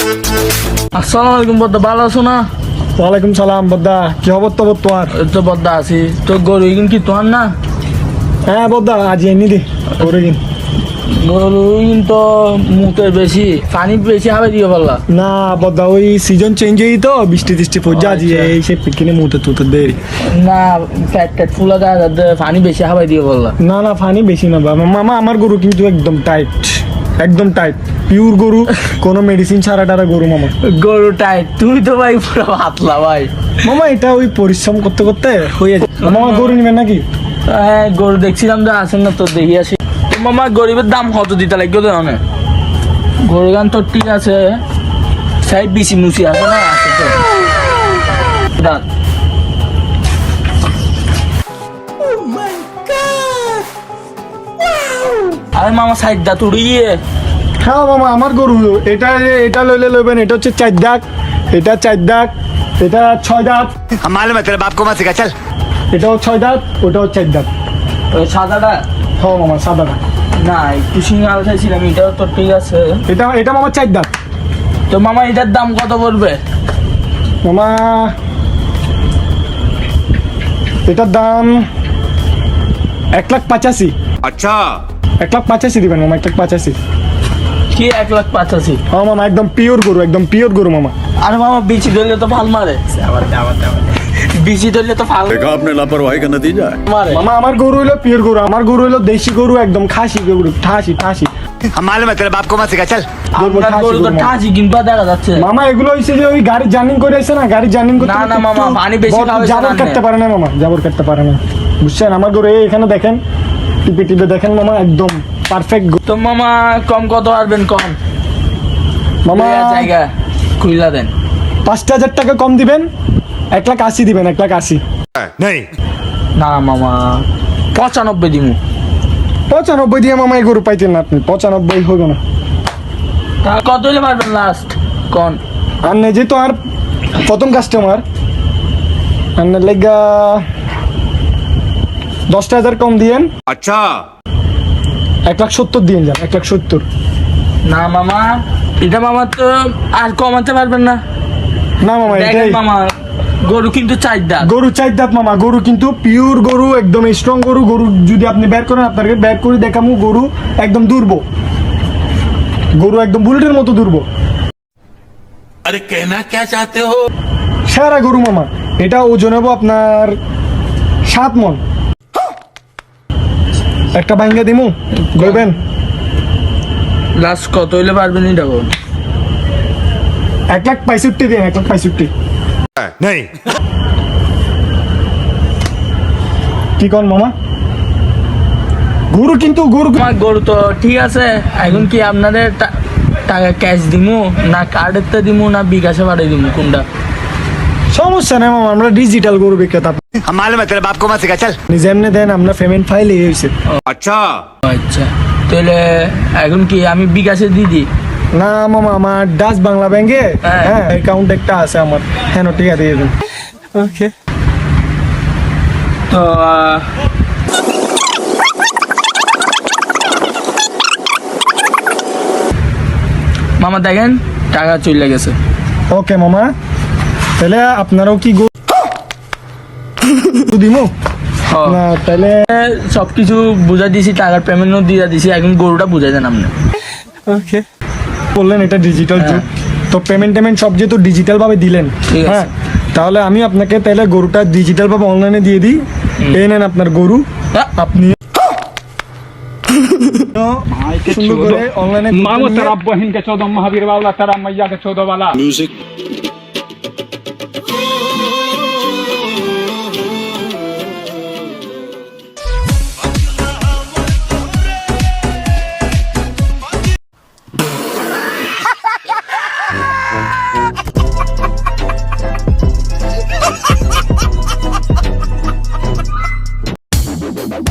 আসসালামু আলাইকুম বদ্দা ভালো আছো না? ওয়ালাইকুম সালাম বদ্দা কি খবর তো তোমার? এই তো বদ্দা আছি। তো গরু ইগিন কি তোমার না? হ্যাঁ বদ্দা আজ দি গরু ইগিন তো মুখে বেশি পানি বেশি হবে দিয়ে পারলা না বদ্দা ওই সিজন চেঞ্জ হই তো বৃষ্টি টিষ্টি পড়ছে আজ আচ্ছা। এই সে পিকিনে মুতে তুতে দেরি। না ফ্যাট ট্যাট ফুলা যাতে পানি বেশি হবে দিয়ে পারলা না না ফানি বেশি না বাবা মামা আমার গরু কিন্তু একদম টাইট একদম টাইট পিওর গরু কোনো মেডিসিন ছাড়া টারা গরু মামা। গরু টাইট তুমি তো ভাই পুরো হাতলা ভাই। মামা এটা ওই পরিশ্রম করতে করতে হয়ে যায়। মামা গরু নিবেন নাকি? হ্যাঁ গরু দেখছিলাম যে আসেন না তো দেখি আসি। মামা গরিবের দাম কত দিতে লাগবে তো অনেক গরু গান তো ঠিক আছে। সাই বিসি মুসি আছে না আছে তো। দাঁত। আরে মামা সাইড দাঁত উড়িয়ে হ্যাঁ মামা আমার গরু। এটা এটা লইলে লইবেন এটা হচ্ছে চার দাগ। এটা চার দাগ এটা ছয় দাঁত মালুম তোর বাপ কমা শিখা চল। এটাও ছয় দাঁত ওটাও চার দাঁত ওই সাদাটা হ্যাঁ মামা সাদাটা না একটু সিঙ্গা চাইছিলাম এটাও তো ঠিক আছে। এটা এটা মামা চার দাঁত তো মামা এটার দাম কত পড়বে? মামা এটার দাম এক লাখ পঁচাশি। আচ্ছা। এক লাখ পঁচাশি দিবেন মামা এক লাখ পঁচাশি। কি এক লাখ পঁচাশি? ও মামা একদম পিওর গরু একদম পিওর গরু মামা। আরে মামা বিচি ধরলে তো ভালো মারে। বিচি ধরলে তো ভালো আপনি লাপরওয়াহি মামা আমার গরু হলো পিওর গরু আমার গরু হলো দেশি গরু একদম খাসি গরু ঠাসি ঠাসি মালুম বাপ চল। মামা। এগুলো যে ওই করে না না মামা পারে না মামা পারে না। বুঝছেন? আমার গরু এখানে দেখেন টিপে টিপে দেখেন মামা একদম পারফেক্ট তো মামা কম কত পারবেন কম মামা জায়গা খুইলা দেন। পাঁচটা হাজার টাকা কম দিবেন এক লাখ আশি দিবেন এক লাখ আশি। হ্যাঁ, না মামা পঁচানব্বই দিব পঁচানব্বই দিয়ে মামা এই গরু পাইতেন না আপনি পঁচানব্বই হবে না। তা কত হলে পারবেন লাস্ট কন? আর নেই যেহেতু আর প্রথম কাস্টমার আর না লেগা দশটা হাজার কম দিয়েন। আচ্ছা। এক লাখ সত্তর দিয়ে যান এক লাখ সত্তর। না মামা এটা মামা তো আর কমাতে পারবেন না। না মামা এটাই। মামা গরু কিন্তু চার দাঁত। গরু চার মামা গরু কিন্তু পিওর গরু একদম স্ট্রং গরু। গরু যদি আপনি বের করেন আপনাকে বের করে দেখামু গরু একদম দুর্ব গরু একদম বুলেটের মতো দুর্ব আরে কেনা কে চাতে হো? সারা গরু মামা এটা ওজন হব আপনার সাত মন। একটা ভাঙ্গা দিমু গইবেন লাস্ট কত হইলে পারবেন এটা বল। এক লাখ পঁয়ষট্টি দিন এক লাখ পঁয়ষট্টি। नहीं কি কন মামা? গরু কিন্তু গরু আমার গরু তো ঠিক আছে। এখন কি আপনাদের টাকা ক্যাশ দিমু না কার্ডের তে দিমু না বিকাশে পাঠিয়ে দিমু কোনটা? সমস্যা নেই মামা আমরা ডিজিটাল গরু বিক্রেতা हम मालूम है तेरे बाप को मत सिखा चल আপনি যেমনে দেন আমরা পেমেন্ট ফাইল এই হয়েছে अच्छा আচ্ছা তাহলে এখন কি আমি বিকাশে দিয়ে দিই না মামা আমার ডাচ বাংলা ব্যাংকে হ্যাঁ। হ্যাঁ অ্যাকাউন্ট একটা আছে আমার হ্যাঁ ঠিক আছে দিয়ে দেন ওকে তো আহ, মামা দেখেন টাকা চলে গেছে ওকে মামা তাহলে আপনারাও কি গরু দিমু? হ্যাঁ। তাহলে সবকিছু বুঝা দিছি টাকার পেমেন্টও দিয়ে দিছি এখন গরুটা বুঝাই দেন আপনি। ওকে। বললেন এটা ডিজিটাল হ্যাঁ। যুগ। তো পেমেন্ট টেমেন্ট সব যেহেতু ডিজিটাল ভাবে দিলেন হ্যাঁ তাহলে আমি আপনাকে তাহলে গরুটা ডিজিটাল ভাবে অনলাইনে দিয়ে দিই। এই নেন আপনার গরু। হ্যাঁ। আপনি সুন্দর করে অনলাইনে মামু তারা বহিন চোদ মহাবীর বাউলা তারা মাইয়া চোদ বালা। Music